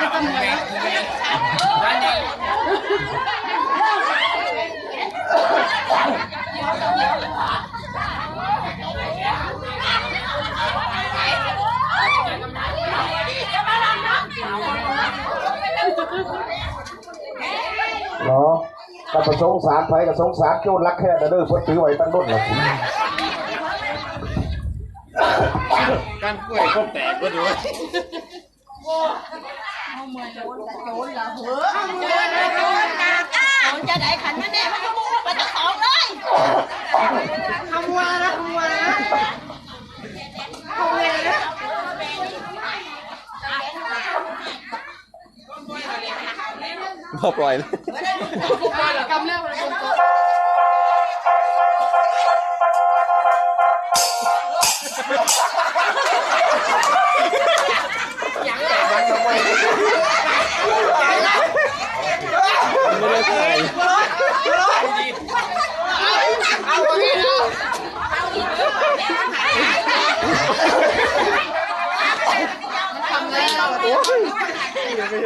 เนาะถ้าประสงสารไผกับสงสารโจรรักแค่เด้อเพิ่นถือไว้ตั้งรุ่นล่ะการกล้วยก็แตกก็ด้วย จะได้ขันมาแน่มันก็มุ่งไปตะของเลยพอปล่อยเลยไม่ いいよね。